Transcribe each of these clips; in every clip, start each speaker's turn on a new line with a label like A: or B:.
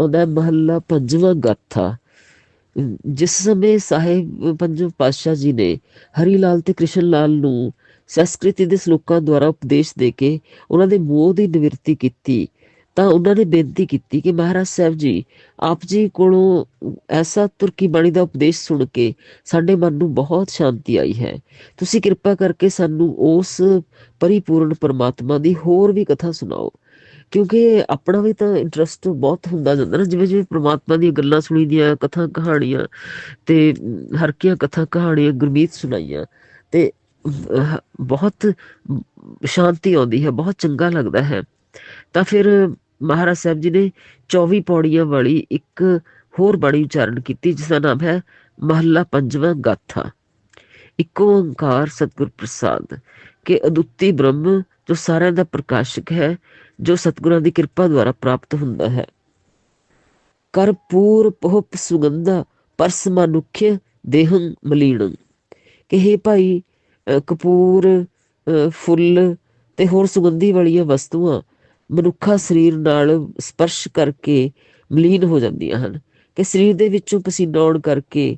A: ਉਹਦਾ ਮਹੱਲਾ ਪੰਜਵਾਂ ਗਾਥਾ। ਜਿਸ ਸਮੇਂ ਸਾਹਿਬ ਪੰਜਵੇਂ ਪਾਤਸ਼ਾਹ ਜੀ ਨੇ ਹਰੀ ਲਾਲ ਤੇ ਕ੍ਰਿਸ਼ਨ ਲਾਲ ਨੂੰ ਸੰਸਕ੍ਰਿਤੀ ਦੇ ਸ਼ਲੋਕਾਂ ਦੁਆਰਾ ਉਪਦੇਸ਼ ਦੇ ਕੇ ਉਹਨਾਂ ਦੇ ਮੋਹ ਦੀ ਨਿਵਰਤੀ ਕੀਤੀ, ਤਾਂ ਉਹਨਾਂ ਨੇ ਬੇਨਤੀ ਕੀਤੀ ਕਿ ਮਹਾਰਾਜ ਸਾਹਿਬ ਜੀ, ਆਪ ਜੀ ਕੋਲੋਂ ਐਸਾ ਤੁਰਕੀ ਬਾਣੀ ਦਾ ਉਪਦੇਸ਼ ਸੁਣ ਕੇ ਸਾਡੇ ਮਨ ਨੂੰ ਬਹੁਤ ਸ਼ਾਂਤੀ ਆਈ ਹੈ। ਤੁਸੀਂ ਕਿਰਪਾ ਕਰਕੇ ਸਾਨੂੰ ਉਸ ਪਰਿਪੂਰਨ ਪਰਮਾਤਮਾ ਦੀ ਹੋਰ ਵੀ ਕਥਾ ਸੁਣਾਓ। ਕਿਉਂਕਿ ਆਪਣਾ ਵੀ ਤਾਂ ਇੰਟਰਸਟ ਬਹੁਤ ਹੁੰਦਾ ਜਾਂਦਾ ਨਾ, ਜਿਵੇਂ ਜਿਵੇਂ ਪ੍ਰਮਾਤਮਾ ਦੀਆਂ ਗੱਲਾਂ ਸੁਣੀਦੀਆਂ, ਕਥਾ ਕਹਾਣੀਆਂ ਤੇ ਹਰਕੀਆਂ, ਕਥਾ ਕਹਾਣੀਆਂ, ਗੁਰਮੀਤ ਸੁਣਾਈਆਂ ਤੇ ਬਹੁਤ ਸ਼ਾਂਤੀ ਆਉਂਦੀ ਹੈ, ਬਹੁਤ ਚੰਗਾ ਲੱਗਦਾ ਹੈ। ਤਾਂ ਫਿਰ ਮਹਾਰਾਜ ਸਾਹਿਬ ਜੀ ਨੇ 24 ਪੌੜੀਆਂ ਵਾਲੀ ਇੱਕ ਹੋਰ ਬਾਣੀ ਉਚਾਰਨ ਕੀਤੀ ਜਿਸ ਦਾ ਨਾਮ ਹੈ ਮਹੱਲਾ ਪੰਜਵਾਂ ਗਾਥਾ। ਇੱਕੋ ਓੰਕਾਰ ਸਤਿਗੁਰ ਪ੍ਰਸਾਦ, ਕਿ ਅਦੁੱਤੀ ਬ੍ਰਹਮ ਜੋ ਸਾਰਿਆਂ ਦਾ ਪ੍ਰਕਾਸ਼ਕ ਹੈ ਜੋ ਸਤਿਗੁਰਾਂ ਦੀ ਕਿਰਪਾ ਦੁਆਰਾ ਪ੍ਰਾਪਤ ਹੁੰਦਾ ਹੈ। ਕਰਪੂਰ ਪਹੁਪ ਸੁਗੰਧਾ ਪਰਸ ਮਨੁਖ ਦੇਹੰ ਮਲੀਣ ਕਿ ਭਾਈ ਕਪੂਰ ਫੁੱਲ ਤੇ ਹੋਰ ਸੁਗੰਧੀ ਵਾਲੀਆਂ ਵਸਤੂਆਂ ਮਨੁੱਖਾ ਸਰੀਰ ਨਾਲ ਸਪਰਸ਼ ਕਰਕੇ ਮਲੀਨ ਹੋ ਜਾਂਦੀਆਂ ਹਨ। ਕਿ ਸਰੀਰ ਦੇ ਵਿੱਚੋਂ ਪਸੀਨਾ ਆਉਣ ਕਰਕੇ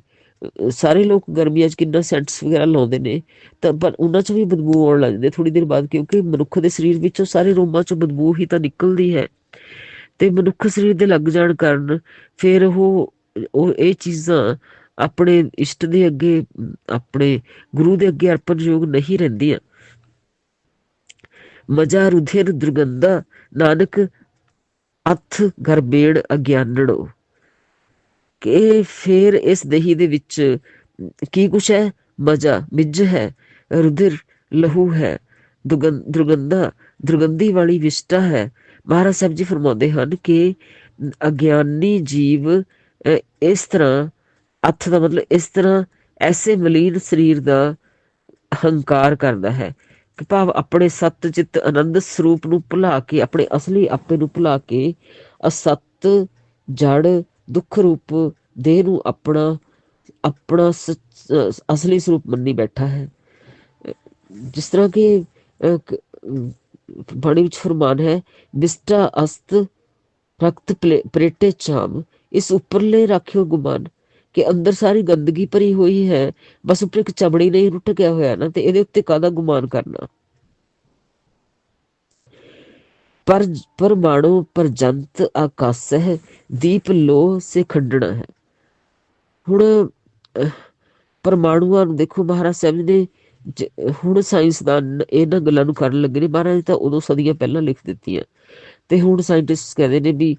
A: ਸਾਰੇ ਲੋਕ ਗਰਮੀਆਂ 'ਚ ਕਿੰਨਾ ਸੈਂਟਸ ਵਗੈਰਾ ਲਾਉਂਦੇ ਨੇ, ਤਾਂ ਪਰ ਉਹਨਾਂ 'ਚ ਵੀ ਬਦਬੂ ਆਉਣ ਲੱਗ ਥੋੜੀ ਦੇਰ ਬਾਅਦ, ਕਿਉਂਕਿ ਮਨੁੱਖ ਦੇ ਸਰੀਰ ਵਿੱਚੋਂ ਸਾਰੇ ਰੋਮਾਂ 'ਚੋਂ ਬਦਬੂ ਹੀ ਤਾਂ ਨਿਕਲਦੀ ਹੈ। ਤੇ ਮਨੁੱਖ ਸਰੀਰ ਦੇ ਲੱਗ ਜਾਣ ਕਾਰਨ ਫਿਰ ਉਹ ਉਹ ਇਹ ਚੀਜ਼ਾਂ ਆਪਣੇ ਇਸ਼ਟ ਦੇ ਅੱਗੇ, ਆਪਣੇ ਗੁਰੂ ਦੇ ਅੱਗੇ ਅਰਪਣਯੋਗ ਨਹੀਂ ਰਹਿੰਦੀਆਂ। ਮਜਾ ਰੁਧਿਰ ਦੁਰਗੰਧਾ, ਨਾਨਕ ਅਥ ਗਰਬੇੜ ਅਗਿਆਨੜੋ ਕਿ ਫੇਰ ਇਸ ਦਹੀ ਦੇ ਵਿੱਚ ਕੀ ਕੁਛ ਹੈ? ਮਜਾ ਮਿੱਜ ਹੈ, ਰੁਧਿਰ, ਲਹੂ ਹੈ ਦੁਰਗੰਧਾ, ਦੁਰਗੰਧੀ ਵਾਲੀ ਵਿਸ਼ਟਾ ਹੈ। ਮਹਾਰਾਜ ਸਾਹਿਬ ਜੀ ਫਰਮਾਉਂਦੇ ਹਨ ਕਿ ਅਗਿਆਨੀ ਜੀਵ ਇਸ ਤਰ੍ਹਾਂ ਅਥ ਦਾ ਮਤਲਬ ਇਸ ਤਰ੍ਹਾਂ ਐਸੇ ਮਲੀਨ ਸਰੀਰ ਦਾ ਹੰਕਾਰ ਕਰਦਾ ਹੈ ਕਿ ਭਾਵ ਆਪਣੇ ਸਤ ਚਿੱਤ ਆਨੰਦ ਸਰੂਪ ਨੂੰ ਭੁਲਾ ਕੇ, ਆਪਣੇ ਅਸਲੀ ਆਪੇ ਨੂੰ ਭੁਲਾ ਕੇ ਅਸਤ, ਜੜ ਦੁੱਖ ਰੂਪ ਦੇਹ ਨੂੰ ਆਪਣਾ ਆਪਣਾ ਅਸਲੀ ਸਰੂਪ ਮੰਨੀ ਬੈਠਾ ਹੈ। ਜਿਸ ਤਰ੍ਹਾਂ ਕਿ ਬਾਣੀ ਵਿੱਚ ਫਰਮਾਨ ਹੈ ਵਿਸਟਾ ਅਸਤ ਰਕਤ ਪ੍ਰੇਟੇ ਚਾਮ, ਇਸ ਉੱਪਰਲੇ ਰੱਖਿਓ ਗੁਮਾਨ, ਕਿ ਅੰਦਰ ਸਾਰੀ ਗੰਦਗੀ ਭਰੀ ਹੋਈ ਹੈ, ਬਸ ਉੱਪਰ ਇੱਕ ਚਮੜੀ ਨਹੀਂ ਰੁੱਟ ਗਿਆ ਹੋਇਆ ਨਾ, ਤੇ ਇਹਦੇ ਉੱਤੇ ਕਾਦਾ ਗੁਮਾਨ ਕਰਨਾ? ਪਰ ਪਰਮਾਣੂ ਪਰਜੰਤ ਆਕਾਸ਼ ਹੈ ਦੀਪ ਲੋ ਸੇ ਖੰਡਣਾ ਹੈ। ਹੁਣ ਪਰਮਾਣੂਆਂ ਨੂੰ ਦੇਖੋ, ਮਹਾਰਾਜ ਸਾਹਿਬ ਨੇ ਹੁਣ ਸਾਇੰਸਦਾਨ ਇਹਨਾਂ ਗੱਲਾਂ ਨੂੰ ਕਰਨ ਲੱਗੇ ਨੇ। ਮਹਾਰਾਜ ਤਾਂ ਉਦੋਂ ਸਦੀਆਂ ਪਹਿਲਾਂ ਲਿਖ ਦਿੱਤੀਆਂ। ਤੇ ਹੁਣ ਸਾਇੰਟਿਸਟ ਕਹਿੰਦੇ ਨੇ ਵੀ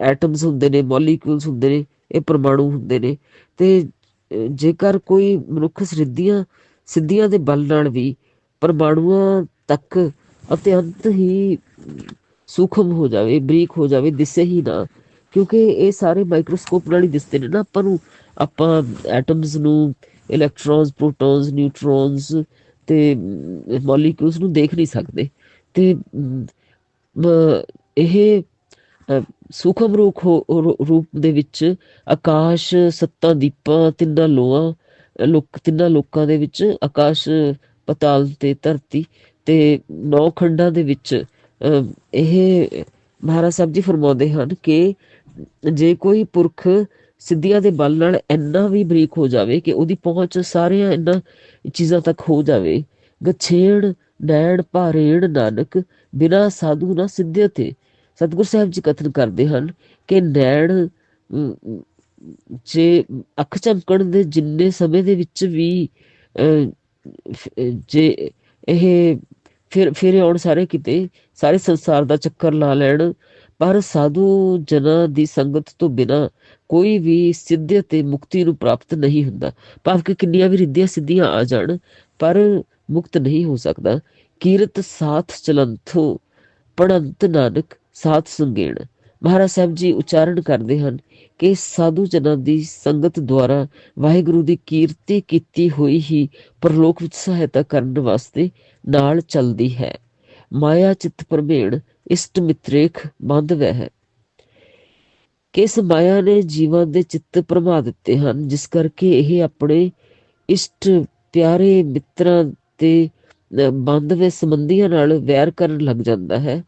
A: ਐਟਮਸ ਹੁੰਦੇ ਨੇ ਮੋਲੀਕਿਊਲਸ ਹੁੰਦੇ ਨੇ, ਇਹ ਪਰਮਾਣੂ ਹੁੰਦੇ ਨੇ। ਤੇ ਜੇਕਰ ਕੋਈ ਮਨੁੱਖ ਸਿੱਧੀਆਂ ਸਿੱਧੀਆਂ ਦੇ ਬਲ ਨਾਲ ਵੀ ਪਰਮਾਣੂਆਂ ਤੱਕ ਅਤਿਅੰਤ ਹੀ ਸੂਖਮ ਹੋ ਜਾਵੇ ਬਰੀਕ ਹੋ ਜਾਵੇ ਦਿਸੇ ਹੀ ਨਾ ਕਿਉਂਕਿ ਇਹ ਸਾਰੇ ਮਾਈਕਰੋਸਕੋਪ ਨਾਲ ਹੀ ਦਿਸਦੇ ਨੇ ਨਾ ਆਪਾਂ ਨੂੰ ਆਪਾਂ ਐਟਮਸ ਨੂੰ ਇਲੈਕਟ੍ਰੋਨਸ ਪ੍ਰੋਟੋਨਸ ਨਿਊਟਰੋਨਸ ਤੇ ਮੋਲੀਕਿਊਲਸ ਨੂੰ ਦੇਖ ਨਹੀਂ ਸਕਦੇ ਤੇ ਇਹ ਸੂਖਮ ਰੂਪ ਰੂਪ ਦੇ ਵਿੱਚ ਆਕਾਸ਼ ਸੱਤਾਂ ਦੀਪਾਂ ਤਿੰਨਾਂ ਲੋਆਂ ਲੋਕ ਤਿੰਨਾਂ ਲੋਕਾਂ ਦੇ ਵਿੱਚ ਆਕਾਸ਼ ਪਤਾਲ ਤੇ ਧਰਤੀ ਤੇ ਨੌ ਖੰਡਾਂ ਦੇ ਵਿੱਚ ਇਹ ਮਹਾਰਾਜ ਸਾਹਿਬ ਜੀ ਫਰਮਾਉਂਦੇ ਹਨ ਕਿ ਜੇ ਕੋਈ ਪੁਰਖ ਸਿੱਧੀਆਂ ਦੇ ਬਲ ਨਾਲ ਇੰਨਾ ਵੀ ਬਰੀਕ ਹੋ ਜਾਵੇ ਕਿ ਉਹਦੀ ਪਹੁੰਚ ਸਾਰੀਆਂ ਇਹਨਾਂ ਚੀਜ਼ਾਂ ਤੱਕ ਹੋ ਜਾਵੇ ਗਛੇੜ ਨੈਣ ਭਾਰੇੜ ਨਾਨਕ, ਬਿਨਾ ਸਾਧੂ ਨਾ ਸਿੱਧੇ ਤੇ, ਸਤਿਗੁਰ ਸਾਹਿਬ ਜੀ ਕਥਨ ਕਰਦੇ ਹਨ ਕਿ ਨੈਣ ਜੇ ਅੱਖ ਚਮਕਣ ਦੇ ਜਿੰਨੇ ਸਮੇਂ ਦੇ ਵਿੱਚ ਵੀ ਜੇ ਇਹ ਫਿਰ ਫਿਰ ਆਉਣ ਸਾਰੇ ਕਿਤੇ, ਸਾਰੇ ਸੰਸਾਰ ਦਾ ਚੱਕਰ ਲਾ ਲੈਣ। ਪਰ ਸਾਧੂ ਜਨਾਂ ਦੀ ਸੰਗਤ ਤੋਂ ਬਿਨਾ ਕੋਈ ਵੀ ਸਿੱਧੇ ਤੇ ਮੁਕਤੀ ਨੂੰ ਪ੍ਰਾਪਤ ਨਹੀਂ ਹੁੰਦਾ। ਭਾਵ ਕਿ ਕਿੰਨੀਆਂ ਵੀ ਰਿੱਧੀਆਂ ਸਿੱਧੀਆਂ ਆ ਜਾਣ, ਪਰ ਮੁਕਤ ਨਹੀਂ ਹੋ ਸਕਦਾ। ਕੀਰਤ ਸਾਥ ਚਲੰਥੋ, ਪੜੰਤ ਨਾਨਕ ਸਾਥ ਸੰਗੇਣ। ਮਹਾਰਾਜ ਸਾਹਿਬ ਜੀ ਉਚਾਰਨ ਕਰਦੇ ਹਨ ਕਿ ਸਾਧੂ ਜਨਾਂ ਦੀ ਸੰਗਤ ਦੁਆਰਾ ਵਾਹਿਗੁਰੂ ਦੀ ਕੀਰਤੀ ਕੀਤੀ ਹੋਈ ਹੀ ਪਰਲੋਕ ਵਿੱਚ ਸਹਾਇਤਾ ਕਰਨ ਵਾਸਤੇ ਨਾਲ ਚੱਲਦੀ ਹੈ। ਮਾਇਆ ਚਿੱਤ ਪਰਮੇਣ ਇਸ਼ਟ ਮਿਤਰੇਖ ਬੰਦ ਵਹਿ ਹੈ। ਕਿਸ ਮਾਇਆ ਨੇ ਜੀਵਾਂ ਦੇ ਚਿੱਤ ਭਰਮਾ ਦਿੱਤੇ ਹਨ, ਜਿਸ ਕਰਕੇ ਇਹ ਆਪਣੇ ਇਸ਼ਟ ਪਿਆਰੇ ਮਿੱਤਰਾਂ ਤੇ ਬੰਦ ਸੰਬੰਧੀਆਂ ਨਾਲ ਵੈਰ ਕਰਨ ਲੱਗ ਜਾਂਦਾ ਹੈ।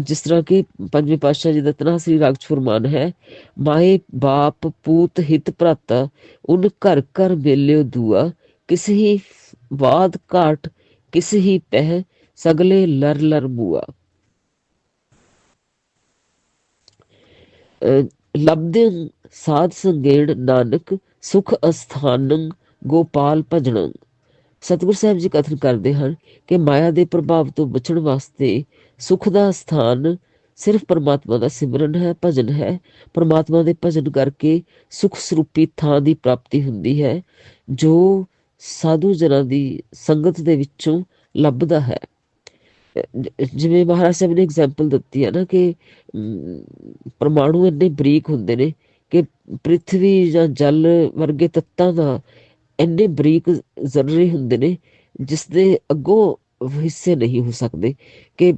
A: ਜਿਸ ਤਰ੍ਹਾਂ ਕਿ ਪੰਜਵੇਂ ਪਾਤਸ਼ਾਹ ਜੀ ਦਾ ਤਨਾ ਸ੍ਰੀ ਰਾਗ ਫਰਮਾਨ ਹੈ, ਮਾਏ ਬਾਪ ਪੂਤ ਹਿਤ ਭਰਾਤਾ, ਉਨ ਘਰ ਘਰ ਮੇਲਿਓ ਦੂਆ, ਕਿਸ ਹੀ ਬਾਦ ਘਾਟ, ਕਿਸ ਹੀ ਪਹਿ, ਸਗਲੇ ਲਰ ਲਰ ਬੂਆ। ਲਬਦੇ ਸਾਧ ਸੰਗੇੜ ਨਾਨਕ, ਸੁਖ ਅਸਥਾਨੰ ਗੋਪਾਲ ਭਜਣੰ। ਸਤਿਗੁਰ ਸਾਹਿਬ ਜੀ ਕਥਨ ਕਰਦੇ ਹਨ ਕਿ ਮਾਇਆ ਦੇ ਪ੍ਰਭਾਵ ਤੋਂ ਬਚਣ ਵਾਸਤੇ ਸੁਖ ਦਾ ਸਥਾਨ ਸਿਰਫ ਪਰਮਾਤਮਾ ਦਾ ਸਿਮਰਨ ਹੈ, ਭਜਨ ਹੈ। ਪਰਮਾਤਮਾ ਦੇ ਭਜਨ ਕਰਕੇ ਸੁਖ ਸਰੂਪੀ ਥਾਂ ਦੀ ਪ੍ਰਾਪਤੀ ਹੁੰਦੀ ਹੈ, ਜੋ ਸਾਧੂ ਜਨਾਂ ਦੀ ਸੰਗਤ ਦੇ ਵਿੱਚੋਂ ਲੱਭਦਾ ਹੈ। ਜਿਵੇਂ ਮਹਾਰਾਜ ਸਾਹਿਬ ਨੇ ਐਗਜ਼ਾਮਪਲ ਦਿੱਤੀ ਹੈ ਨਾ ਕਿ ਪਰਮਾਣੂ ਇੰਨੇ ਬਰੀਕ ਹੁੰਦੇ ਨੇ ਕਿ ਪ੍ਰithvi ਜਾਂ ਜਲ ਵਰਗੇ ਤੱਤਾਂ ਦਾ ਇੰਨੇ ਬਰੀਕ ਜ਼ਰਰੇ ਹੁੰਦੇ ਨੇ ਜਿਸ ਦੇ ਅੱਗੋਂ ਹਿੱਸੇ ਨਹੀਂ ਹੋ ਸਕਦੇ, ਕਿ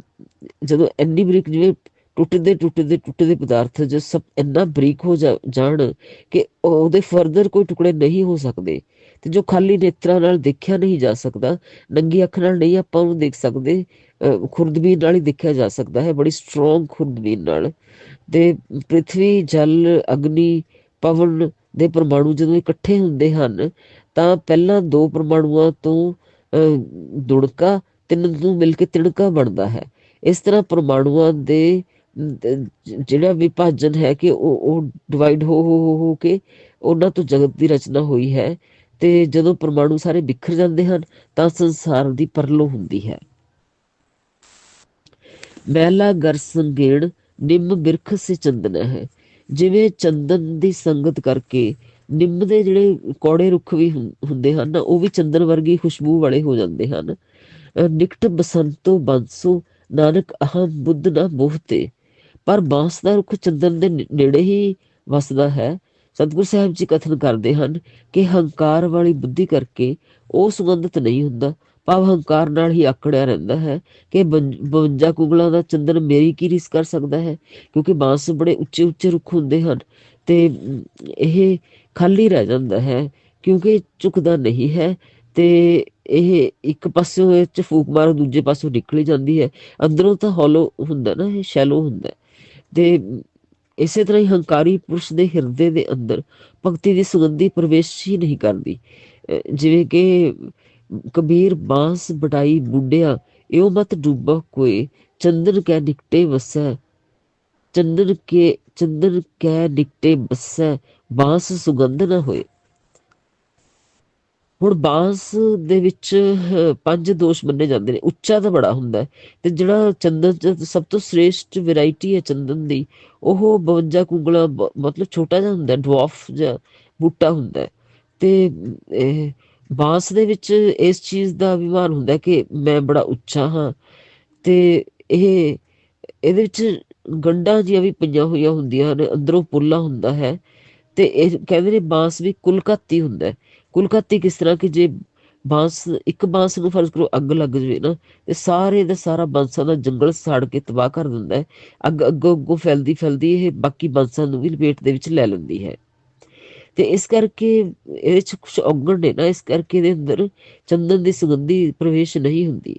A: ਜਦੋਂ ਇੰਨੀ ਬਰੀਕ ਜਿਵੇਂ ਟੁੱਟਦੇ ਟੁੱਟਦੇ ਟੁੱਟਦੇ ਪਦਾਰਥ ਜੋ ਸਭ ਇੰਨਾ ਬਰੀਕ ਹੋ ਜਾਣ ਕਿ ਉਹਦੇ ਫਰਦਰ ਕੋਈ ਟੁਕੜੇ ਨਹੀਂ ਹੋ ਸਕਦੇ ਤੇ ਜੋ ਖਾਲੀ ਨੇਤਰਾਂ ਨਾਲ ਦੇਖਿਆ ਨਹੀਂ ਜਾ ਸਕਦਾ, ਨੰਗੀ ਅੱਖ ਨਾਲ ਨਹੀਂ ਆਪਾਂ ਨੂੰ ਦੇਖ ਸਕਦੇ ਖੁਰਦਬੀਨ ਨਾਲ ਹੀ ਦੇਖਿਆ ਜਾ ਸਕਦਾ ਹੈ, ਬੜੀ ਸਟਰੋਂਗ ਖੁਰਦਬੀਨ ਨਾਲ। ਤੇ ਪ੍ਰithvi ਜਲ, ਅਗਨੀ, ਪਵਨ ਦੇ ਪਰਮਾਣੂ ਜਦੋਂ ਇਕੱਠੇ ਹੁੰਦੇ ਹਨ ਤਾਂ ਪਹਿਲਾਂ ਦੋ ਪਰਮਾਣੂਆਂ ਤੋਂ ਦੁੜਕਾ ਤਿੰਨ ਨੂੰ ਮਿਲ ਕੇ ਤਿਣਕਾ ਬਣਦਾ ਹੈ। ਇਸ ਤਰ੍ਹਾਂ ਪਰਮਾਣੂਆਂ ਦੇ ਜਿਹੜਾ ਵਿਭਾਜਨ ਹੈ ਕਿ ਉਹ ਉਹ ਡਿਵਾਈਡ ਹੋ ਹੋ ਹੋ ਕੇ ਉਹਨਾਂ ਤੋਂ ਜਗਤ ਦੀ ਰਚਨਾ ਹੋਈ ਹੈ ਤੇ ਜਦੋਂ ਪਰਮਾਣੂ ਸਾਰੇ ਬਿਖਰ ਜਾਂਦੇ ਹਨ, ਤਾਂ ਸੰਸਾਰ ਦੀ ਪਰਲੋ ਹੁੰਦੀ ਹੈ। ਮਹਿਲਾ ਗਰ ਸੰਗੇੜ ਨਿੰਮ ਬਿਰਖ ਸੇ ਚੰਦਨ ਹੈ। ਜਿਵੇਂ ਚੰਦਨ ਦੀ ਸੰਗਤ ਕਰਕੇ ਨਿੰਮ ਦੇ ਜਿਹੜੇ ਕੋੜੇ ਰੁੱਖ ਵੀ ਹੁੰਦੇ ਹਨ ਉਹ ਵੀ ਚੰਦਨ ਵਰਗੀ ਖੁਸ਼ਬੂ ਵਾਲੇ ਹੋ ਜਾਂਦੇ ਹਨ। ਨਿਕਟ ਬਸੰਤੋ ਬੰਸੋ, ਨਾਨਕ ਅਹੰ ਬੁੱਧ ਨਾ ਬੋਹਤੇ ਪਰ ਬਾਂਸ ਦਾ ਰੁੱਖ ਚੰਦਨ ਦੇ ਨੇੜੇ ਹੀ ਵਸਦਾ ਹੈ। ਸਤਿਗੁਰ ਸਾਹਿਬ ਜੀ ਕਥਨ ਕਰਦੇ ਹਨ ਕਿ ਹੰਕਾਰ ਵਾਲੀ ਬੁੱਧੀ ਕਰਕੇ ਉਹ ਸੁਗੰਧਤ ਨਹੀਂ ਹੁੰਦਾ। ਭਾਵ ਹੰਕਾਰ ਨਾਲ ਹੀ ਆਕੜਿਆ ਰਹਿੰਦਾ ਹੈ ਕਿ 52 ਕੁਗਲਾਂ ਦਾ ਚੰਦਨ ਮੇਰੀ ਕੀ ਰਿਸ ਕਰ ਸਕਦਾ ਹੈ? ਕਿਉਂਕਿ ਬਾਂਸ ਬੜੇ ਉੱਚੇ ਉੱਚੇ ਰੁੱਖ ਹੁੰਦੇ ਹਨ ਤੇ ਇਹ ਖਾਲੀ ਰਹਿ ਜਾਂਦਾ ਹੈ, ਕਿਉਂਕਿ ਝੁਕਦਾ ਨਹੀਂ ਹੈ ਤੇ ਇਹ ਇੱਕ ਪਾਸਿਓਂ ਇਹ ਚ ਫੂਕ ਮਾਰੋ ਦੂਜੇ ਪਾਸਿਓਂ ਨਿਕਲੀ ਜਾਂਦੀ ਹੈ। ਅੰਦਰੋਂ ਤਾਂ ਹੌਲੋ ਹੁੰਦਾ ਨਾ, ਇਹ ਸ਼ੈਲੋ ਹੁੰਦਾ ਤੇ ਇਸੇ ਤਰ੍ਹਾਂ ਹੀ ਹੰਕਾਰੀ ਪੁਰਸ਼ ਦੇ ਹਿਰਦੇ ਦੇ ਅੰਦਰ ਭਗਤੀ ਦੀ ਸੁਗੰਧੀ ਪ੍ਰਵੇਸ਼ ਹੀ ਨਹੀਂ ਕਰਦੀ। ਜਿਵੇਂ ਕਿ ਕਬੀਰ, ਬਾਂਸ ਬਟਾਈ ਬੁੱਢਿਆ ਇਹੋ ਮਤ ਡੁੱਬਾ ਕੋਈ, ਚੰਦਨ ਕੈ ਨਿਕਟੇ ਵਸੈ, ਚੰਦਨ ਕੇ, ਚੰਦਨ ਕੈ ਨਿਕਟੇ ਵਸੈ ਬਾਂਸ ਸੁਗੰਧ ਨਾ ਹੋਏ। ਹੁਣ ਬਾਂਸ ਦੇ ਵਿੱਚ ਪੰਜ ਦੋਸ਼ ਮੰਨੇ ਜਾਂਦੇ ਨੇ। ਉੱਚਾ ਤਾਂ ਬੜਾ ਹੁੰਦਾ ਤੇ ਜਿਹੜਾ ਚੰਦਨ ਸਭ ਤੋਂ ਸ੍ਰੇਸ਼ਟ ਵੈਰਾਈਟੀ ਹੈ ਚੰਦਨ ਦੀ, ਉਹ 52 ਕੁੰਗਲਾ ਮਤਲਬ ਛੋਟਾ ਜਿਹਾ ਹੁੰਦਾ ਡਵਾਰਫ ਜਿਹਾ ਬੂਟਾ ਹੁੰਦਾ ਤੇ ਬਾਂਸ ਦੇ ਵਿੱਚ ਇਸ ਚੀਜ਼ ਦਾ ਅਭਿਮਾਨ ਹੁੰਦਾ ਕਿ ਮੈਂ ਬੜਾ ਉੱਚਾ ਹਾਂ। ਤੇ ਇਹ, ਇਹਦੇ ਵਿੱਚ ਗੰਡਾਂ ਜਿਹੀਆਂ ਵੀ ਪਈਆਂ ਹੋਈਆਂ ਹੁੰਦੀਆਂ ਹਨ ਅੰਦਰੋਂ ਪੁੱਲਾ ਹੁੰਦਾ ਹੈ। ਤੇ ਇਹ ਕਹਿੰਦੇ ਨੇ ਬਾਂਸ ਵੀ ਕੁਲਕੱਤੀ ਹੁੰਦਾ ਕੁਲਕੱਤੀ ਕਿਸ ਤਰ੍ਹਾਂ ਕਿ ਜੇ ਬਾਂਸ, ਇੱਕ ਬਾਂਸ ਨੂੰ ਫਰਜ਼ ਕਰੋ ਅੱਗ ਲੱਗ ਜਵੇ ਨਾ, ਤੇ ਸਾਰੇ ਦਾ ਸਾਰਾ ਬਾਂਸਾਂ ਦਾ ਜੰਗਲ ਸਾੜ ਕੇ ਤਬਾਹ ਕਰ ਦਿੰਦਾ ਹੈ। ਅੱਗ ਅੱਗੋਂ ਅੱਗੋਂ ਫੈਲਦੀ ਫੈਲਦੀ ਇਹ ਬਾਕੀ ਬਾਂਸਾਂ ਨੂੰ ਵੀ ਲਪੇਟ ਦੇ ਵਿੱਚ ਲੈ ਲੈਂਦੀ ਹੈ। ਤੇ ਇਸ ਕਰਕੇ ਇਹਦੇ ਵਿੱਚ ਕੁਝ ਔਗਣ ਨੇ ਨਾ, ਇਸ ਕਰਕੇ ਇਹਦੇ ਅੰਦਰ ਚੰਦਨ ਦੀ ਸੁਗੰਧੀ ਪ੍ਰਵੇਸ਼ ਨਹੀਂ ਹੁੰਦੀ।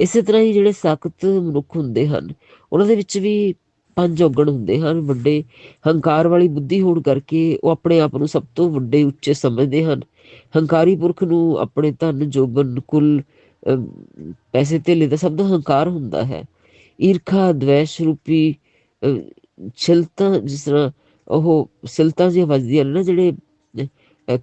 A: ਇਸੇ ਤਰ੍ਹਾਂ ਹੀ ਜਿਹੜੇ ਸਖਤ ਮਨੁੱਖ ਹੁੰਦੇ ਹਨ, ਉਹਨਾਂ ਦੇ ਵਿੱਚ ਵੀ ਪੰਜ ਔਗਣ ਹੁੰਦੇ ਹਨ, ਵੱਡੇ ਹੰਕਾਰ ਵਾਲੀ ਬੁੱਧੀ ਹੋਣ ਕਰਕੇ ਉਹ ਆਪਣੇ ਆਪ ਨੂੰ ਸਭ ਤੋਂ ਵੱਡੇ ਉੱਚੇ ਸਮਝਦੇ ਹਨ। ਹੰਕਾਰੀ ਪੁਰਖ ਨੂੰ ਆਪਣੇ ਧਨ, ਜੋਬਨ, ਕੁਲ ਪੈਸੇ ਤੇ ਦਾ ਸਭ ਦਾ ਹੰਕਾਰ ਹੁੰਦਾ ਹੈ। ਈਰਖਾ ਦ્વੈਸ਼ ਰੂਪੀ ਛਿਲਤਾ, ਜਿਸ ਤਰ੍ਹਾਂ ਉਹ ਸਿਲਤਾਂ ਜਿਹੀਆਂ ਵੱਜਦੀਆਂ ਨੇ ਨਾ ਜਿਹੜੇ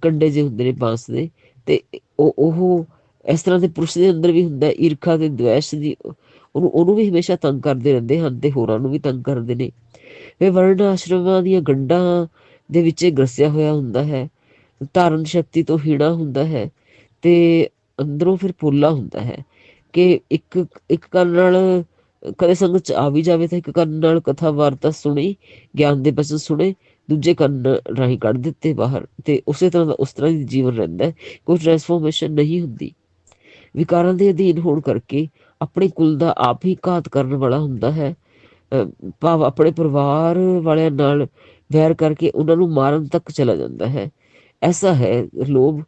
A: ਕੰਡੇ ਜਿਹੇ ਹੁੰਦੇ ਨੇ ਬਾਂਸ ਦੇ, ਤੇ ਉਹ ਉਹ ਇਸ ਤਰ੍ਹਾਂ ਦੇ ਪੁਰਸ਼ ਦੇ ਅੰਦਰ ਵੀ ਹੁੰਦਾ ਈਰਖਾ ਤੇ ਦ્વੈਸ਼ ਦੀ ਉਹਨੂੰ ਉਹਨੂੰ ਵੀ ਹਮੇਸ਼ਾ ਤੰਗ ਕਰਦੇ ਰਹਿੰਦੇ ਹਨ ਤੇ ਹੋਰਾਂ ਨੂੰ ਵੀ ਤੰਗ ਕਰਦੇ ਨੇ। ਇਹ ਵਰਣ ਆਸ਼ਰਮਾਂ ਦੀਆਂ ਗੰਡਾਂ ਦੇ ਵਿੱਚ ਗਰਸਿਆ ਹੋਇਆ ਹੁੰਦਾ ਹੈ। ਧਾਰਨ ਸ਼ਕਤੀ ਤੋਂ ਹੀੜਾ ਹੁੰਦਾ ਹੈ ਤੇ ਅੰਦਰੋਂ ਫਿਰ ਪੋਲਾ ਹੁੰਦਾ ਹੈ ਕਿ ਇੱਕ ਇੱਕ ਕੰਨ ਨਾਲ ਕਦੇ ਸੰਗਤ ਚ ਆ ਵੀ ਜਾਵੇ ਤਾਂ ਇੱਕ ਕੰਨ ਨਾਲ ਕਥਾ ਵਾਰਤਾ ਸੁਣੀ, ਗਿਆਨ ਦੇ ਬਚਨ ਸੁਣੇ, ਦੂਜੇ ਕੰਨ ਰਾਹੀਂ ਕੱਢ ਦਿੱਤੇ ਬਾਹਰ ਤੇ ਉਸੇ ਤਰ੍ਹਾਂ ਦਾ ਉਸ ਤਰ੍ਹਾਂ ਦੀ ਜੀਵਨ ਰਹਿੰਦਾ ਕੋਈ ਟ੍ਰਾਂਸਫਾਰਮੇਸ਼ਨ ਨਹੀਂ ਹੁੰਦੀ। ਵਿਕਾਰਾਂ ਦੇ ਅਧੀਨ ਹੋਣ ਕਰਕੇ ਆਪਣੇ ਕੁਲ ਦਾ ਆਪ ਹੀ ਘਾਤ ਕਰਨ ਵਾਲਾ ਹੁੰਦਾ ਹੈ। ਭਾਵ ਆਪਣੇ ਪਰਿਵਾਰ ਵਾਲਿਆਂ ਨਾਲ ਵੈਰ ਕਰਕੇ ਉਹਨਾਂ ਨੂੰ ਮਾਰਨ ਤੱਕ ਚਲਾ ਜਾਂਦਾ ਹੈ। ਐਸਾ ਹੈ ਲੋਭ।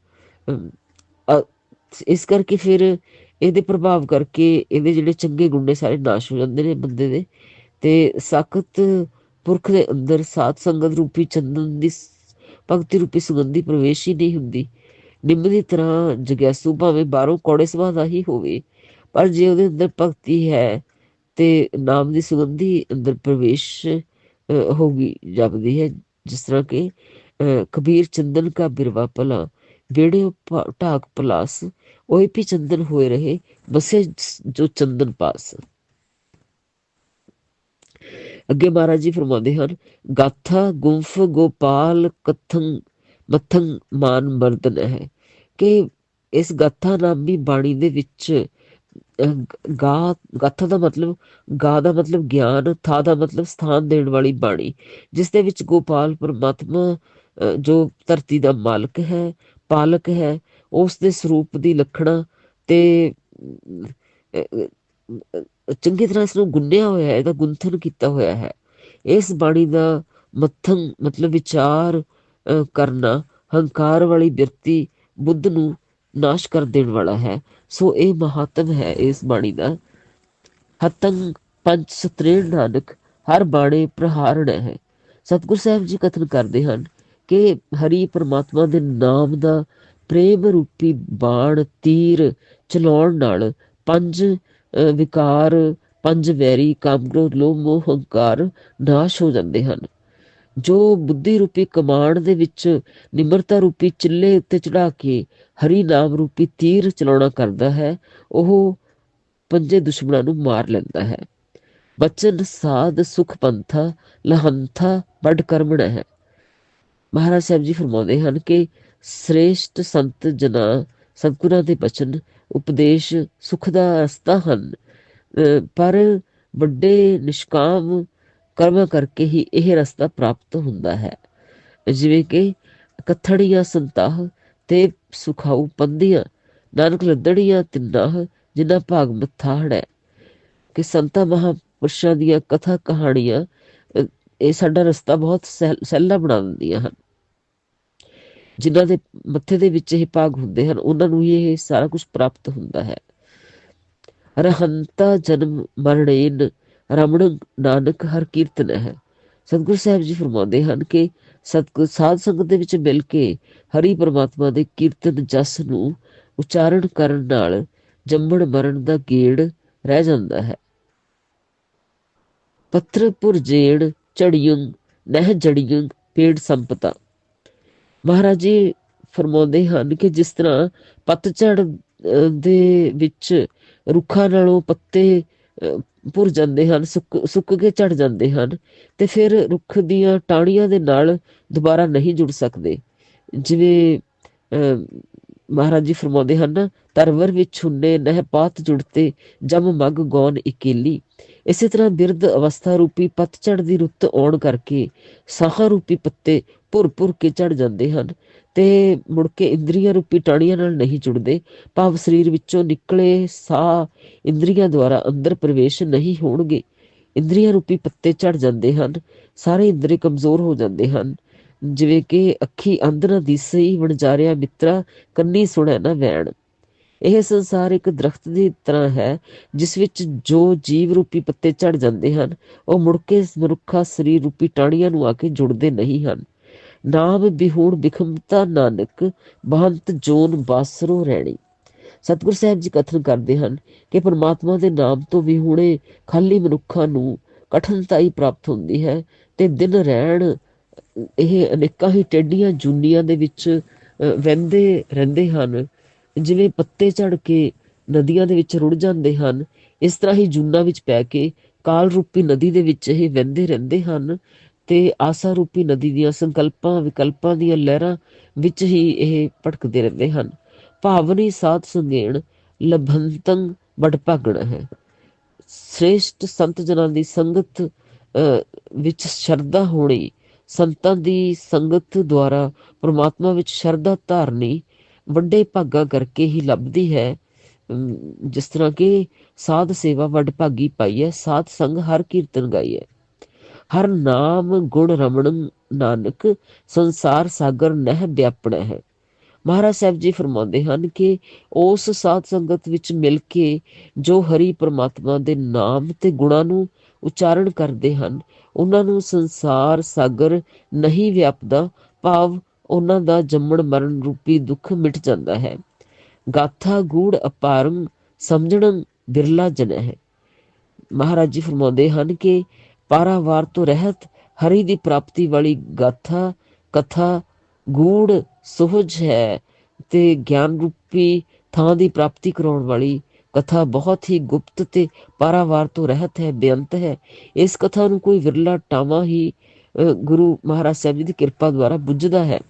A: ਇਸ ਕਰਕੇ ਫਿਰ ਇਹਦੇ ਪ੍ਰਭਾਵ ਕਰਕੇ ਇਹਦੇ ਜਿਹੜੇ ਚੰਗੇ ਗੁਣ ਨੇ ਸਾਰੇ ਨਾਸ਼ ਹੋ ਜਾਂਦੇ ਨੇ ਬੰਦੇ ਦੇ। ਤੇ ਸਖਤ ਪੁਰਖ ਦੇ ਅੰਦਰ ਸਾਧ ਸੰਗਤ ਰੂਪੀ ਚੰਦਨ ਦੀ ਭਗਤੀ ਰੂਪੀ ਸੁਗੰਧੀ ਪ੍ਰਵੇਸ਼ ਹੀ ਨਹੀਂ ਹੁੰਦੀ। ਨਿੰਮ ਦੀ ਤਰ੍ਹਾਂ ਜਗਿਆਸੂ ਭਾਵੇਂ ਬਾਹਰੋਂ ਕੌੜੇ ਸੁਭਾਅ ਦਾ ਹੀ ਹੋਵੇ ਪਰ ਜੇ ਉਹਦੇ ਅੰਦਰ ਭਗਤੀ ਹੈ ਤੇ ਨਾਮ ਦੀ ਸੁਗੰਧੀ ਅੰਦਰ ਪ੍ਰਵੇਸ਼ ਹੋਗੀ, ਜਪਦੀ ਹੈ, ਜਿਸ ਤਰ੍ਹਾਂ ਕਿ ਕਬੀਰ ਚੰਦਨ ਕਾ ਬਿਰਵਾ ਭਲਾ ਵੇੜੇ ਢਾਕ ਪਲਾਸ, ਉਹੀ ਵੀ ਚੰਦਨ ਹੋਏ ਰਹੇ, ਬਸੇ ਜੋ ਚੰਦਨ ਪਾਸ। ਅੱਗੇ ਮਹਾਰਾਜ ਜੀ ਫਰਮਾਉਂਦੇ ਹਨ, ਗਾਥਾ ਗੁੰਫ ਗੋਪਾਲ ਕਥੰ, ਮਥੰ ਮਾਨ ਮਰਦਨ ਹੈ ਕਿ ਇਸ ਗਾਥਾ ਨਾਮੀ ਬਾਣੀ ਦੇ ਵਿੱਚ ਗਾ ਗਾਥਾ ਦਾ ਮਤਲਬ, ਗਾ ਦਾ ਮਤਲਬ ਗਿਆਨ, ਥਾ ਦਾ ਮਤਲਬ ਸਥਾਨ ਦੇਣ ਵਾਲੀ ਬਾਣੀ, ਜਿਸ ਦੇ ਵਿੱਚ ਗੋਪਾਲ ਪਰਮਾਤਮਾ ਜੋ ਧਰਤੀ ਦਾ ਮਾਲਕ ਹੈ, ਪਾਲਕ ਹੈ, ਉਸ ਦੇ ਸਰੂਪ ਦੀ ਲਖਣਾ ਤੇ ਚੰਗੀ ਤਰ੍ਹਾਂ ਇਸ ਨੂੰ ਗੁੰਨਿਆ ਹੋਇਆ ਹੈ, ਇਹਦਾ ਗੁੰਥਨ ਕੀਤਾ ਹੋਇਆ ਹੈ। ਇਸ ਬਾਣੀ ਦਾ ਮੱਥਨ, ਮਤਲਬ ਵਿਚਾਰ ਕਰਨਾ, ਹੰਕਾਰ ਵਾਲੀ ਵਿਅਕਤੀ ਬੁੱਧ ਨੂੰ ਨਾਸ਼ ਕਰ ਦੇਣ ਵਾਲਾ ਹੈ। ਸੋ ਇਹ ਮਹੱਤਵ ਹੈ ਇਸ ਬਾਣੀ ਦਾ। ਹਤੰ ਪੰਜ ਸਤਰੇਣ ਨਾਨਕ, ਹਰ ਬਾਣੇ ਪ੍ਰਹਾਰਣ ਹੈ। ਸਤਗੁਰ ਸਾਹਿਬ ਜੀ ਕਥਨ ਕਰਦੇ ਹਨ ਕਿ ਹਰੀ ਪਰਮਾਤਮਾ ਦੇ ਨਾਮ ਦਾ ਪ੍ਰੇਮ ਰੂਪੀ ਬਾਣ, ਤੀਰ ਚਲਾਉਣ ਨਾਲ ਪੰਜ ਵਿਕਾਰ, ਪੰਜ ਵੈਰੀ ਕਾਮ ਕ੍ਰੋਧ ਲੋਭ, ਮੋਹ, ਹੰਕਾਰ ਨਾਸ਼ ਹੋ ਜਾਂਦੇ ਹਨ। ਜੋ ਬੁੱਧੀ ਰੂਪੀ ਕਮਾਂਡ ਦੇ ਵਿੱਚ ਨਿਮਰਤਾ ਰੂਪੀ ਚਿੱਲੇ ਉੱਤੇ ਚੜਾ ਕੇ ਹਰੀ ਨਾਮ ਰੂਪੀ ਤੀਰ ਚਲਾਉਣਾ ਕਰਦਾ ਹੈ, ਉਹ ਪੰਜੇ ਦੁਸ਼ਮਣਾਂ ਨੂੰ ਮਾਰ ਲੈਂਦਾ ਹੈ। ਬਚਨ, ਸਾਧ, ਸੁਖ ਪੰਥਾ, ਲਹੰਥਾ ਬੜ ਕਰਮਣਾ ਹੈ। ਮਹਾਰਾਜ ਸਾਹਿਬ ਜੀ ਫਰਮਾਉਂਦੇ ਹਨ ਕਿ ਸ੍ਰੇਸ਼ਟ ਸੰਤ ਜਨਾ ਸਤਿਗੁਰਾਂ ਦੇ ਬਚਨ, ਉਪਦੇਸ਼ ਸੁਖ ਦਾ ਰਸਤਾ ਹਨ। ਪਰ ਵੱਡੇ ਨਿਸ਼ਕਾਮ ਕਰਮ ਕਰਕੇ ਹੀ ਇਹ ਰਸਤਾ ਪ੍ਰਾਪਤ ਹੁੰਦਾ ਹੈ। ਜਿਵੇਂ ਕਿ ਕਥੜੀਆਂ, ਸੰਤਾਹ ਤੇ ਸੁਖਾਉ ਪੰਦੀਆਂ ਨਾਨਕ ਲੱਦੜੀਆਂ ਤਿੰਨਾ ਜਿਨ੍ਹਾਂ ਭਾਗ ਮੱਥਾ ਹੜੈ। ਕਿ ਸੰਤਾ ਮਹਾਪੁਰਸ਼ਾਂ ਦੀਆਂ ਕਥਾ ਕਹਾਣੀਆਂ ਇਹ ਸਾਡਾ ਰਸਤਾ ਬਹੁਤ ਸਹਿਲਾ ਬਣਾ ਦਿੰਦੀਆਂ ਹਨ। ਜਿਨ੍ਹਾਂ ਦੇ ਮੱਥੇ ਦੇ ਵਿੱਚ ਇਹ ਭਾਗ ਹੁੰਦੇ ਹਨ, ਉਹਨਾਂ ਨੂੰ ਇਹ ਸਾਰਾ ਕੁਝ ਪ੍ਰਾਪਤ ਹੁੰਦਾ ਹੈ। ਰਹੰਤਾ ਜਨਮ ਮਰਣੇਨ ਰਮਣ ਨਾਨਕ ਹਰ ਕੀਰਤਨ ਹੈ। ਸਤਿਗੁਰੂ ਸਾਹਿਬ ਜੀ ਫਰਮਾਉਂਦੇ ਹਨ ਕਿ ਸਤਿਗੁਰ ਸਾਧ ਸੰਗਤ ਦੇ ਵਿੱਚ ਮਿਲ ਕੇ ਹਰੀ ਪ੍ਰਮਾਤਮਾ ਦੇ ਕੀਰਤਨ ਜਸ ਨੂੰ ਉਚਾਰਨ ਕਰਨ ਨਾਲ ਜੰਮਣ ਮਰਨ ਦਾ ਗੇੜ ਰਹਿ ਜਾਂਦਾ ਹੈ। ਪੱਤਰ ਜੇੜ ਚੜੀਆਂ ਨਹਿ ਜੜੀਆਂ ਪੇੜ ਸੰਪਤਾ। ਮਹਾਰਾਜ ਜੀ ਫਰਮਾਉਂਦੇ ਹਨ ਕਿ ਜਿਸ ਤਰ੍ਹਾਂ ਪਤਝੜ ਦੇ ਵਿੱਚ ਰੁੱਖਾਂ ਨਾਲੋਂ ਪੱਤੇ ਪੁਰ ਜਾਂਦੇ ਹਨ, ਸੁੱਕ ਸੁੱਕ ਕੇ ਝੜ ਜਾਂਦੇ ਹਨ ਤੇ ਫਿਰ ਰੁੱਖ ਦੀਆਂ ਟਾਹਣੀਆਂ ਦੇ ਨਾਲ ਦੁਬਾਰਾ ਨਹੀਂ ਜੁੜ ਸਕਦੇ। ਜਿਵੇਂ ਮਹਾਰਾਜ ਜੀ ਫਰਮਾਉਂਦੇ ਹਨ ਤਰਵਰ ਵਿੱਚ ਹੁੰਨੇ ਨਹਿ ਪਾਤ ਜੁੜਤੇ, ਜਮ ਮਗ ਗੌਨ ਇਕੇਲੀ। ਇਸੇ ਤਰ੍ਹਾਂ ਬਿਰਧ ਅਵਸਥਾ ਰੂਪੀ ਪਤਝੜ ਦੀ ਰੁੱਤ ਆਉਣ ਕਰਕੇ ਸਾਹ ਰੂਪੀ ਪੱਤੇ ਭੁਰ ਭੁਰ ਕੇ ਝੜ ਜਾਂਦੇ ਹਨ ਤੇ ਮੁੜ ਕੇ ਇੰਦਰੀਆਂ ਰੂਪੀ ਟਾਣੀਆਂ ਨਾਲ ਨਹੀਂ ਜੁੜਦੇ, ਭਾਵ ਸਰੀਰ ਵਿੱਚੋਂ ਨਿਕਲੇ ਸਾਹ ਇੰਦਰੀਆਂ ਦੁਆਰਾ ਅੰਦਰ ਪ੍ਰਵੇਸ਼ ਨਹੀਂ ਹੋਣਗੇ। ਇੰਦਰੀਆਂ ਰੂਪੀ ਪੱਤੇ ਝੜ ਜਾਂਦੇ ਹਨ, ਸਾਰੇ ਇੰਦਰੀ ਕਮਜ਼ੋਰ ਹੋ ਜਾਂਦੇ ਹਨ। ਜਿਵੇਂ ਕਿ ਅੱਖੀ ਅੰਧ ਨਾ ਦਿਸਈ ਵਣਜਾਰਿਆ ਮਿੱਤਰਾ ਕੰਨੀ ਸੁਣੈ ਨਾ ਵੈਣ। ਇਹ ਸੰਸਾਰ ਇੱਕ ਦਰਖਤ ਦੀ ਤਰ੍ਹਾਂ ਹੈ, ਜਿਸ ਵਿੱਚ ਜੋ ਜੀਵ ਰੂਪੀ ਪੱਤੇ ਝੜ ਜਾਂਦੇ ਹਨ, ਉਹ ਮੁੜ ਕੇ ਮਨੁੱਖਾ ਸਰੀਰ ਰੂਪੀ ਟਾਣੀਆਂ ਨੂੰ ਆ ਕੇ ਜੁੜਦੇ ਨਹੀਂ ਹਨ। ਨਾਮ ਬਿਹੂਣ ਬਿਖਮਤਾ ਨਾਨਕ, ਬਹੰਤ ਜੋਨ ਬਾਸਰੋ ਰਹਿਣੀ ਸਤਿਗੁਰ ਸਾਹਿਬ ਜੀ ਕਥਨ ਕਰਦੇ ਹਨ ਕਿ ਪਰਮਾਤਮਾ ਦੇ ਨਾਮ ਤੋਂ ਵਿਹੂਣੇ ਖਾਲੀ ਮਨੁੱਖਾਂ ਨੂੰ ਕਠਿਨਤਾਈ ਪ੍ਰਾਪਤ ਹੁੰਦੀ ਹੈ ਤੇ ਦਿਨ ਰਹਿਣ, ਇਹ ਅਨੇਕਾਂ ਹੀ ਟੇਡੀਆਂ ਜੁਨੀਆਂ ਦੇ ਵਿੱਚ ਵਹਿੰਦੇ ਰਹਿੰਦੇ ਹਨ। ਜਿਵੇਂ ਪੱਤੇ ਝੜ ਕੇ ਨਦੀਆਂ ਦੇ ਵਿੱਚ ਰੁੜ ਜਾਂਦੇ ਹਨ, ਇਸ ਤਰ੍ਹਾਂ ਹੀ ਜੁਨਾ ਵਿੱਚ ਪੈ ਕੇ ਕਾਲ ਰੂਪੀ ਨਦੀ ਦੇ ਵਿੱਚ ਇਹ ਵੰਦੇ ਰਹਿੰਦੇ ਹਨ ਤੇ ਆਸਾ ਰੂਪੀ ਨਦੀ ਦੀਆਂ ਸੰਕਲਪਾਂ, ਵਿਕਲਪਾਂ ਦੀਆਂ ਲਹਿਰਾਂ ਵਿੱਚ ਹੀ ਇਹ ਭਟਕਦੇ ਰਹਿੰਦੇ ਹਨ। ਭਾਵਨੀ ਸਾਧ ਸੰਗੇਣ ਲਭੰਤੰ ਬੜ ਹੈ। ਸ੍ਰੇਸ਼ਟ ਸੰਤ ਜਨਾਂ ਦੀ ਸੰਗਤ ਵਿੱਚ ਸ਼ਰਧਾ ਹੋਣੀ, ਸੰਤਾਂ ਦੀ ਸੰਗਤ ਦੁਆਰਾ ਪ੍ਰਮਾਤਮਾ ਵਿੱਚ ਸ਼ਰਧਾ ਧਾਰਨੀ ਵੱਡੇ ਭਾਗਾ ਕਰਕੇ ਹੀ ਲੱਭਦੀ ਹੈ। ਜਿਸ ਤਰ੍ਹਾਂ ਕਿ ਸਾਧ ਸੇਵਾ ਵੱਡ ਭਾਗੀ ਪਾਈ ਹੈ, ਸਾਧ ਸੰਗ ਹਰ ਕੀਰਤਨ ਗਾਈ ਹੈ। ਹਰ ਨਾਮ ਗੁਣ ਰਮਣ ਨਾਨਕ, ਸੰਸਾਰ ਸਾਗਰ ਨਹਿ ਵਿਆਪਣਾ ਹੈ। ਮਹਾਰਾਜ ਸਾਹਿਬ ਜੀ ਫਰਮਾਉਂਦੇ ਹਨ ਕਿ ਉਸ ਸਾਧ ਸੰਗਤ ਵਿੱਚ ਮਿਲ ਕੇ ਜੋ ਹਰੀ ਪ੍ਰਮਾਤਮਾ ਦੇ ਨਾਮ ਤੇ ਗੁਣਾਂ ਨੂੰ ਉਚਾਰਨ ਕਰਦੇ ਹਨ, ਉਹਨਾਂ ਨੂੰ ਸੰਸਾਰ ਸਾਗਰ ਨਹੀਂ ਵਿਆਪਦਾ, ਭਾਵ ਉਹਨਾਂ ਦਾ ਜੰਮਣ ਮਰਨ ਰੂਪੀ ਦੁੱਖ ਮਿਟ ਜਾਂਦਾ ਹੈ। ਗਾਥਾ ਗੂੜ ਅਪਾਰੰ ਸਮਝਣ ਬਿਰਲਾ ਜਨ ਹੈ। ਮਹਾਰਾਜ ਜੀ ਫਰਮਾਉਂਦੇ ਹਨ ਕਿ ਪਾਰਾਵਾਰ ਤੋਂ ਰਹਿਤ ਹਰੀ ਦੀ ਪ੍ਰਾਪਤੀ ਵਾਲੀ ਗਾਥਾ, ਕਥਾ ਗੂੜ ਸੁਹਜ ਹੈ ਤੇ ਗਿਆਨ ਰੂਪੀ ਥਾਂ ਦੀ ਪ੍ਰਾਪਤੀ ਕਰਾਉਣ ਵਾਲੀ ਕਥਾ ਬਹੁਤ ਹੀ ਗੁਪਤ ਤੇ ਪਾਰਾਵਾਰ ਤੋਂ ਰਹਿਤ ਹੈ, ਬੇਅੰਤ ਹੈ। ਇਸ ਕਥਾ ਨੂੰ ਕੋਈ ਵਿਰਲਾ ਟਾਵਾ ਹੀ ਗੁਰੂ ਮਹਾਰਾਜ ਸਾਹਿਬ ਜੀ ਦੀ ਕਿਰਪਾ ਦੁਆਰਾ ਬੁੱਝਦਾ ਹੈ।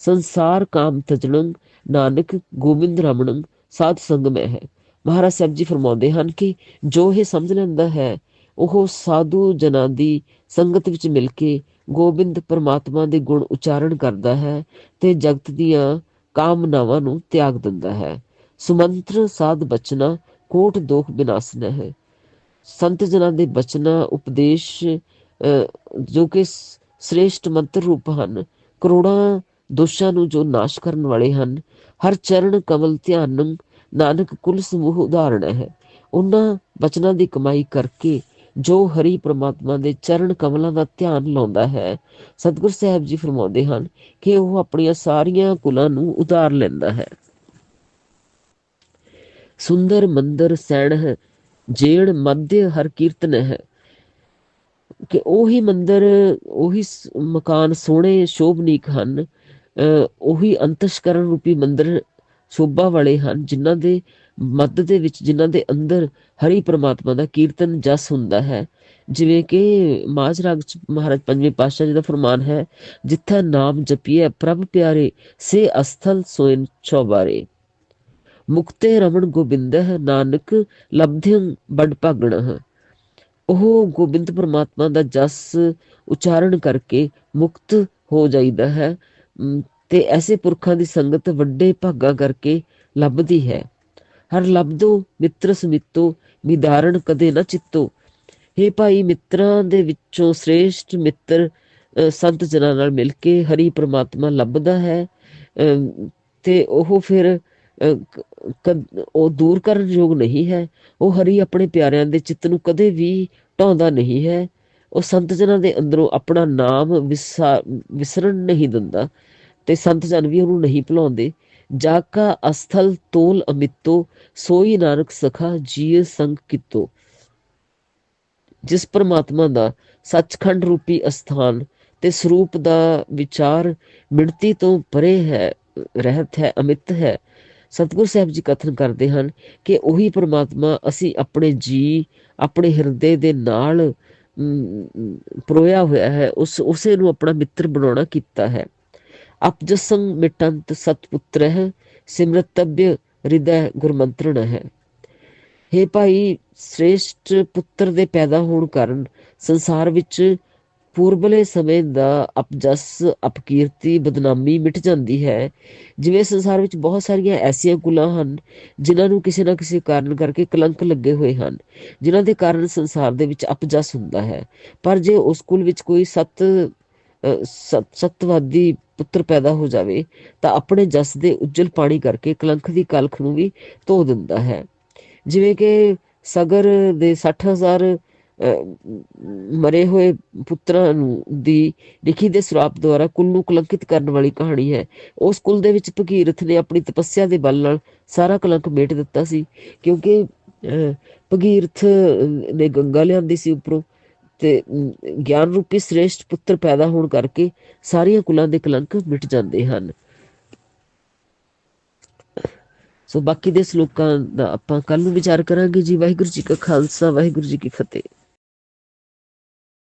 A: ਸੰਸਾਰ ਕਾਮ ਤਜਣੰ ਨਾਨਕ ਗੋਬਿੰਦ ਰਮਣੰ, ਸਾਧ ਸੰਗ ਮੈਂ ਹੈ। ਮਹਾਰਾਜ ਸਾਹਿਬ ਜੀ ਫਰਮਾਉਂਦੇ ਹਨ ਕਿ ਜੋ ਇਹ ਸਮਝ ਲੈਂਦਾ ਹੈ, ਉਹ ਸਾਧੂ ਜਨਾਂ ਦੀ ਸੰਗਤ ਵਿੱਚ ਮਿਲ ਕੇ ਗੋਬਿੰਦ ਪਰਮਾਤਮਾ ਦੇ ਗੁਣ ਉਚਾਰਨ ਕਰਦਾ ਹੈ ਤੇ ਜਗਤ ਦੀਆਂ ਕਾਮਨਾਵਾਂ ਨੂੰ ਤਿਆਗ ਦਿੰਦਾ ਹੈ। ਸੁਮੰਤਰ ਸਾਧ ਬਚਨਾ, ਕੋਟ ਦੋਖ ਬਿਨਾਸਨਾ ਹੈ। ਸੰਤ ਜਨਾਂ ਦੇ ਬਚਨਾ, ਉਪਦੇਸ਼ ਜੋ ਕਿ ਸ੍ਰੇਸ਼ਟ ਮੰਤਰ ਰੂਪ ਹਨ। ਕਰੋੜਾਂ ਦੋਸ਼ਾਂ ਨੂੰ ਜੋ ਨਾਸ਼ ਕਰਨ ਵਾਲੇ ਹਨ, ਹਰ ਚਰਨ ਕਮਲ ਧਿਆਨ, ਨਾਨਕ ਕੁਲ ਸਮੂਹ ਉਦਾਹਰਣ ਹੈ। ਉਹਨਾਂ ਬਚਨਾਂ ਦੀ ਕਮਾਈ ਕਰਕੇ ਜੋ ਹਰੀ ਪ੍ਰਮਾਤਮਾ ਦੇ ਚਰਨ ਕਮਲਾਂ ਦਾ ਧਿਆਨ ਲਾਉਂਦਾ ਹੈ, ਸਤਿਗੁਰ ਸਾਹਿਬ ਜੀ ਫਰਮਾਉਂਦੇ ਹਨ ਕਿ ਉਹ ਆਪਣੀਆਂ ਸਾਰੀਆਂ ਕੁਲਾਂ ਨੂੰ ਉਤਾਰ ਲੈਂਦਾ ਹੈ। ਸੁੰਦਰ ਮੰਦਰ ਸੈਣ ਜੇੜ ਮੱਧ ਹਰ ਕੀਰਤਨ ਹੈ। ਕਿ ਉਹੀ ਮੰਦਰ, ਉਹੀ ਮਕਾਨ ਸੋਹਣੇ, ਸ਼ੋਭਨੀਕ ਹਨ ਉਹੀ ਅੰਤਸ਼ਕਰਨ ਰੂਪੀ ਮੰਦਰ ਸ਼ੋਭਾ ਵਾਲੇ ਹਨ, ਜਿਨ੍ਹਾਂ ਦੇ ਮੱਧ ਦੇ ਵਿੱਚ, ਜਿਨ੍ਹਾਂ ਦੇ ਅੰਦਰ ਹਰੀ ਪ੍ਰਮਾਤਮਾ ਦਾ ਕੀਰਤਨ ਜਸ ਹੁੰਦਾ ਹੈ। ਜਿਵੇਂ ਕਿ ਮਾਜ ਰਾਗ ਮਹਾਰਾਜ ਪੰਜਵੇਂ ਪਾਤਸ਼ਾਹ ਜੀ ਦਾ ਫਰਮਾਨ ਹੈ, ਜਿੱਥਾ ਨਾਮ ਜਪੀਏ ਪ੍ਰਭ ਪਿਆਰੇ, ਸੇ ਅਸਥਲ ਸੋਇਨ ਚੌਬਾਰੇ। ਮੁਕਤੇ ਰਮਣ ਗੋਬਿੰਦ ਨਾਨਕ ਲਬਧਿੰ ਬੜ ਭਾਗਣ ਉਹ ਗੋਬਿੰਦ ਪਰਮਾਤਮਾ ਦਾ ਜਸ ਉਚਾਰਨ ਕਰਕੇ ਮੁਕਤ ਹੋ ਜਾਈਦਾ ਹੈ। ਤੇ ਐਸੇ ਪੁਰਖਾਂ ਦੀ ਸੰਗਤ ਵੱਡੇ ਭਾਗਾ ਕਰਕੇ ਲੱਭਦੀ ਹੈ। ਹਰ ਲਬਦੋ ਮਿੱਤਰ ਸਮਿੱਤੋ ਵਿਦਾਰਣ ਕਦੇ ਨਾ ਚਿੱਤੋ। हे ਭਾਈ ਮਿੱਤਰਾਂ ਦੇ ਵਿੱਚੋਂ ਸ੍ਰੇਸ਼ਟ ਮਿੱਤਰ ਸੰਤ ਜਨਾਂ ਨਾਲ ਮਿਲ ਕੇ ਹਰੀ ਪ੍ਰਮਾਤਮਾ ਲੱਭਦਾ ਹੈ। ਤੇ ਉਹ ਫਿਰ ਉਹ ਦੂਰ ਕਰਨ ਯੋਗ ਨਹੀਂ ਹੈ। ਉਹ ਹਰੀ ਆਪਣੇ ਪਿਆਰਿਆਂ ਦੇ ਚਿੱਤ ਨੂੰ ਕਦੇ ਵੀ ਢਾਉਂਦਾ ਨਹੀਂ ਹੈ। ਉਹ ਸੰਤ ਜਨਾਂ ਦੇ ਅੰਦਰੋਂ ਆਪਣਾ ਨਾਮ ਵਿਸਰਨ ਨਹੀਂ ਦਿੰਦਾ ਤੇ ਸੰਤ ਜਨ ਵੀ ਉਹਨੂੰ ਨਹੀਂ ਭੁਲਾਉਂਦੇ। ਜਾ ਅਸਥਲ ਤੋਲ ਅਮਿਤੋ, ਸੋਈ ਨਾਨਕ ਸਖਾ ਜੀਏ ਸੰਗ ਕਿਤੋ। ਜਿਸ ਪਰਮਾਤਮਾ ਦਾ ਸੱਚਖੰਡ ਰੂਪੀ ਅਸਥਾਨ ਤੇ ਸਰੂਪ ਦਾ ਵਿਚਾਰ ਮਿਣਤੀ ਤੋਂ ਪਰੇ ਹੈ, ਰਹਿਤ ਹੈ, ਅਮਿਤ ਹੈ, ਸਤਗੁਰ ਸਾਹਿਬ ਜੀ ਕਥਨ ਕਰਦੇ ਹਨ ਕਿ ਉਹੀ ਪਰਮਾਤਮਾ ਅਸੀਂ ਆਪਣੇ ਜੀ, ਆਪਣੇ ਹਿਰਦੇ ਦੇ ਨਾਲ ਪਰੋਇਆ ਹੋਇਆ ਹੈ, ਉਸ, ਉਸੇ ਨੂੰ ਆਪਣਾ ਮਿੱਤਰ ਬਣਾਉਣਾ ਕੀਤਾ ਹੈ। ਅਪਜਸੰ ਮਿਟੰਤ ਸਤਪੁੱਤਰ ਹੈ ਸਿਮਰਤਬਯ ਹਿਰਦੈ ਗੁਰਮੰਤਰਣ ਹੈ हे ਭਾਈ, ਸ੍ਰੇਸ਼ਟ ਪੁੱਤਰ ਦੇ ਪੈਦਾ ਹੋਣ ਕਾਰਨ ਸੰਸਾਰ ਵਿੱਚ ਪੂਰਬਲੇ ਸਮੇਂ ਦਾ ਅਪਜਸ, ਅਪਕੀਰਤੀ, ਬਦਨਾਮੀ ਮਿਟ ਜਾਂਦੀ ਹੈ। ਜਿਵੇਂ ਸੰਸਾਰ ਵਿੱਚ ਬਹੁਤ ਸਾਰੀਆਂ ਐਸੀਆਂ ਕੁਲਾਂ ਹਨ, ਜਿਨ੍ਹਾਂ ਨੂੰ ਕਿਸੇ ਨਾ ਕਿਸੇ ਕਾਰਨ ਕਰਕੇ ਕਲੰਕ ਲੱਗੇ ਹੋਏ ਹਨ, ਜਿਨ੍ਹਾਂ ਦੇ ਕਾਰਨ ਸੰਸਾਰ ਦੇ ਵਿੱਚ ਅਪਜਸ ਹੁੰਦਾ ਹੈ। ਪਰ ਜੇ ਉਸ ਕੁਲ ਵਿੱਚ ਕੋਈ ਸਤ ਸਤਵਾਦੀ ਪੁੱਤਰ ਪੈਦਾ ਹੋ ਜਾਵੇ, ਤਾਂ ਆਪਣੇ ਜਸ ਦੇ ਉੱਜਲ ਪਾਣੀ ਕਰਕੇ ਕਲੰਕ ਦੀ ਕਲਖ ਨੂੰ ਵੀ ਧੋ ਦਿੰਦਾ ਹੈ। ਜਿਵੇਂ ਕਿ ਸਗਰ ਦੇ 60000 ਮਰੇ ਹੋਏ ਪੁੱਤਰਾਂ ਨੂੰ ਦੀ ਲਿਖੀ ਦੇ ਸਰਾਪ ਦੁਆਰਾ ਕੁੱਲ ਨੂੰ ਕਲੰਕਿਤ ਕਰਨ ਵਾਲੀ ਕਹਾਣੀ ਹੈ। ਉਸ ਕੁੱਲ ਦੇ ਵਿੱਚ ਭਗੀਰਥ ਨੇ ਆਪਣੀ ਤਪੱਸਿਆ ਦੇ ਬਲ ਨਾਲ ਸਾਰਾ ਕਲੰਕ ਮੇਟ ਦਿੱਤਾ ਸੀ, ਕਿਉਂਕਿ ਭਗੀਰਥ ਨੇ ਗੰਗਾ ਲਿਆਂਦੀ ਸੀ ਉੱਪਰੋਂ ਤੇ ਗਿਆਨ ਰੂਪੀ ਸ੍ਰੇਸ਼ਟ ਪੁੱਤਰ ਪੈਦਾ ਹੋਣ ਕਰਕੇ ਸਾਰੀਆਂ ਕੁਲਾਂ ਦੇ ਕਲੰਕ ਮਿਟ ਜਾਂਦੇ ਹਨ। ਸੋ ਬਾਕੀ ਦੇ ਸ਼ਲੋਕਾਂ ਦਾ ਆਪਾਂ ਕੱਲ ਨੂੰ ਵਿਚਾਰ ਕਰਾਂਗੇ ਜੀ। ਵਾਹਿਗੁਰੂ ਜੀ ਕਾ ਖਾਲਸਾ, ਵਾਹਿਗੁਰੂ ਜੀ ਕੀ ਫਤਿਹ।